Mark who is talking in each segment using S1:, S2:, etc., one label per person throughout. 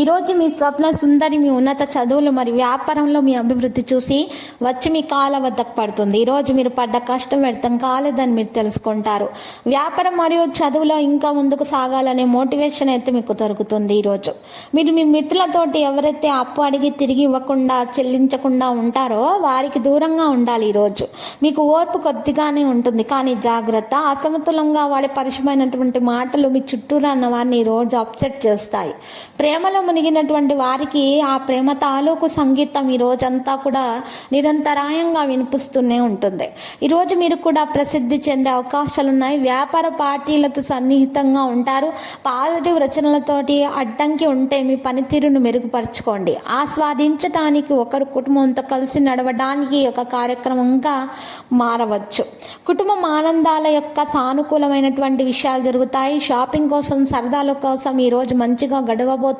S1: ఈరోజు మీ స్వప్న సుందరి మీ ఉన్నత చదువులు మరియు వ్యాపారంలో మీ అభివృద్ధి చూసి వచ్చి మీ కాల వద్దకు పడుతుంది. ఈరోజు మీరు పడ్డ కష్టం వ్యర్థం కాలేదని మీరు తెలుసుకుంటారు. వ్యాపారం మరియు చదువులో ఇంకా ముందుకు సాగాలనే మోటివేషన్ అయితే మీకు దొరుకుతుంది ఈరోజు మీరు మీ మిత్రులతోటి ఎవరైతే అప్పు అడిగి తిరిగి ఇవ్వకుండా చెల్లించకుండా ఉంటారో వారికి దూరంగా ఉండాలి ఈరోజు మీకు ఓర్పు కొద్దిగానే ఉంటుంది. కానీ జాగ్రత్త అసమతులంగా వాడే పరిచయమైనటువంటి మాటలు మీ చుట్టూరా ఉన్న వారిని ఈరోజు రోజు అప్సెట్ చేస్తాయి. ప్రేమ ప్రేమలో మునిగినటువంటి వారికి ఆ ప్రేమ తాలూకు సంగీతం ఈ రోజంతా కూడా నిరంతరాయంగా వినిపిస్తూనే ఉంటుంది. ఈరోజు మీరు కూడా ప్రసిద్ధి చెందే అవకాశాలు ఉన్నాయి వ్యాపార పార్టీలతో సన్నిహితంగా ఉంటారు. పాజిటివ్ రచనలతోటి అడ్డంకి ఉంటే మీ పనితీరును మెరుగుపరచుకోండి. ఆస్వాదించటానికి ఒకరు కుటుంబంతో కలిసి నడవడానికి ఒక కార్యక్రమంగా మారవచ్చు. కుటుంబం ఆనందాల యొక్క సానుకూలమైనటువంటి విషయాలు జరుగుతాయి. షాపింగ్ కోసం సరదాల కోసం ఈరోజు మంచిగా గడవబోతుంది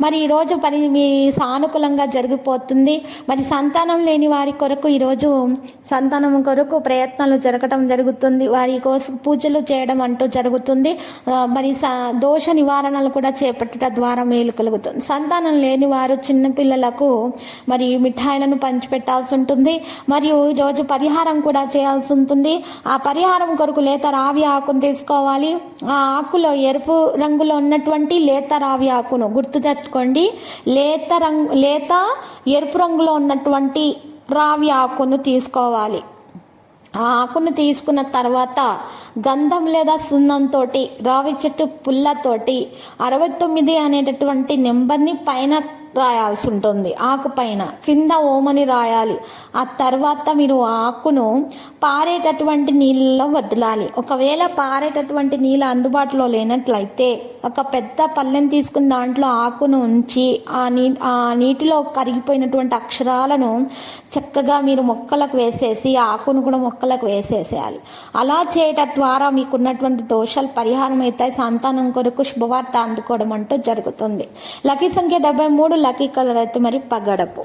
S1: మరి ఈ రోజు పని మీ సానుకూలంగా జరిగిపోతుంది. మరి సంతానం లేని వారి కొరకు ఈరోజు సంతానం కొరకు ప్రయత్నాలు జరగటం జరుగుతుంది. వారి కోసం పూజలు చేయడం అంటూ జరుగుతుంది. మరి స- దోష నివారణలు కూడా చేపట్టడం ద్వారా మేలు కలుగుతుంది. సంతానం లేని వారు చిన్నపిల్లలకు మరి మిఠాయిలను పంచిపెట్టాల్సి ఉంటుంది. మరియు ఈరోజు పరిహారం కూడా చేయాల్సి ఉంటుంది. ఆ పరిహారం కొరకు లేత రావి ఆకును తీసుకోవాలి. ఆ ఆకులో ఎరుపు రంగులో ఉన్నటువంటి లేత రావి ఆకును గుర్తుపెట్టుకోండి లేత రంగు లేత ఎరుపు రంగులో ఉన్నటువంటి రావి ఆకును తీసుకోవాలి. ఆ ఆకును తీసుకున్న తర్వాత గంధం లేదా సున్నంతో రావి చెట్టు పుల్లతోటి అరవై తొమ్మిది అనేటటువంటి నెంబర్ని పైన రాయాల్సి ఉంటుంది. ఆకు పైన కింద ఓమని రాయాలి. ఆ తర్వాత మీరు ఆ ఆకును పారేటటువంటి నీళ్ళలో వదలాలి. ఒకవేళ పారేటటువంటి నీళ్ళు అందుబాటులో లేనట్లయితే ఒక పెద్ద పళ్ళెం తీసుకుని దాంట్లో ఆకును ఉంచి ఆ నీ ఆ నీటిలో కరిగిపోయినటువంటి అక్షరాలను చక్కగా మీరు మొక్కలకు వేసేసి ఆ ఆకును కూడా మొక్కలకు వేసేసేయాలి. అలా చేయటం ద్వారా మీకున్నటువంటి దోషాలు పరిహారం అవుతాయి సంతానం కొరకు శుభవార్త అందుకోవడం అంటూ జరుగుతుంది. లక్కీ సంఖ్య డెబ్బై మూడు లక్కీ కలర్ అయితే మరి పగడపు.